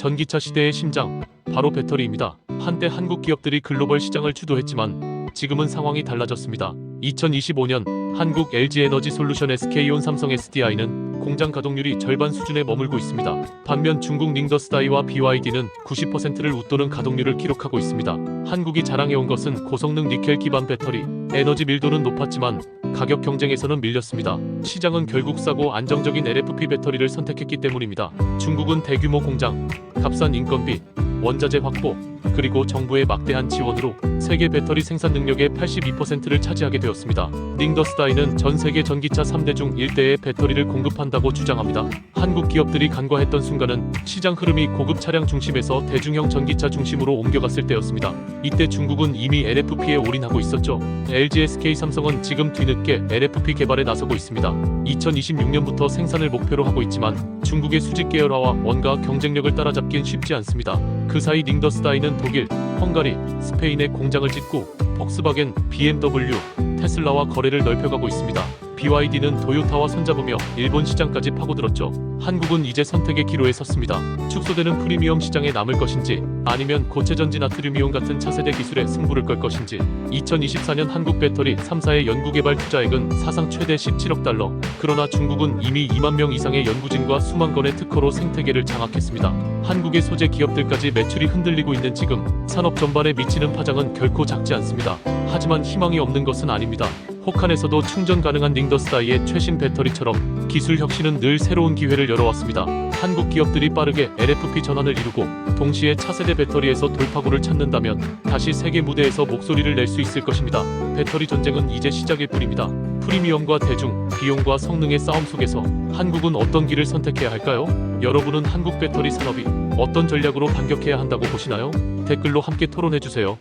전기차 시대의 심장, 바로 배터리입니다. 한때 한국 기업들이 글로벌 시장을 주도했지만 지금은 상황이 달라졌습니다. 2025년 한국 LG에너지 솔루션 SK온 삼성 SDI는 공장 가동률이 절반 수준에 머물고 있습니다. 반면 중국 닝더스다이와 BYD는 90%를 웃도는 가동률을 기록하고 있습니다. 한국이 자랑해온 것은 고성능 니켈 기반 배터리, 에너지 밀도는 높았지만 가격 경쟁에서는 밀렸습니다. 시장은 결국 싸고 안정적인 LFP 배터리를 선택했기 때문입니다. 중국은 대규모 공장, 값싼 인건비, 원자재 확보, 그리고 정부의 막대한 지원으로 세계 배터리 생산 능력의 82%를 차지하게 되었습니다. 닝더스다이는 전 세계 전기차 3대 중 1대의 배터리를 공급한다고 주장합니다. 한국 기업들이 간과했던 순간은 시장 흐름이 고급 차량 중심에서 대중형 전기차 중심으로 옮겨갔을 때였습니다. 이때 중국은 이미 LFP에 올인하고 있었죠. LG, SK, 삼성은 지금 뒤늦게 LFP 개발에 나서고 있습니다. 2026년부터 생산을 목표로 하고 있지만 중국의 수직 계열화와 원가 경쟁력을 따라잡긴 쉽지 않습니다. 그 사이 닝더스다이는 독일, 헝가리, 스페인에 공장을 짓고 폭스바겐, BMW, 테슬라와 거래를 넓혀가고 있습니다. BYD는 도요타와 손잡으며 일본 시장까지 파고들었죠. 한국은 이제 선택의 기로에 섰습니다. 축소되는 프리미엄 시장에 남을 것인지 아니면 고체 전지 나트륨이온 같은 차세대 기술에 승부를 걸 것인지 2024년 한국 배터리 3사의 연구개발 투자액은 사상 최대 17억 달러 그러나 중국은 이미 2만 명 이상의 연구진과 수만 건의 특허로 생태계를 장악했습니다. 한국의 소재 기업들까지 매출이 흔들리고 있는 지금 산업 전반에 미치는 파장은 결코 작지 않습니다. 하지만 희망이 없는 것은 아닙니다. 혹한에서도 충전 가능한 닝더스다이의 최신 배터리처럼 기술 혁신은 늘 새로운 기회를 열어왔습니다. 한국 기업들이 빠르게 LFP 전환을 이루고 동시에 차세대 배터리에서 돌파구를 찾는다면 다시 세계 무대에서 목소리를 낼 수 있을 것입니다. 배터리 전쟁은 이제 시작일 뿐입니다. 프리미엄과 대중, 비용과 성능의 싸움 속에서 한국은 어떤 길을 선택해야 할까요? 여러분은 한국 배터리 산업이 어떤 전략으로 반격해야 한다고 보시나요? 댓글로 함께 토론해 주세요.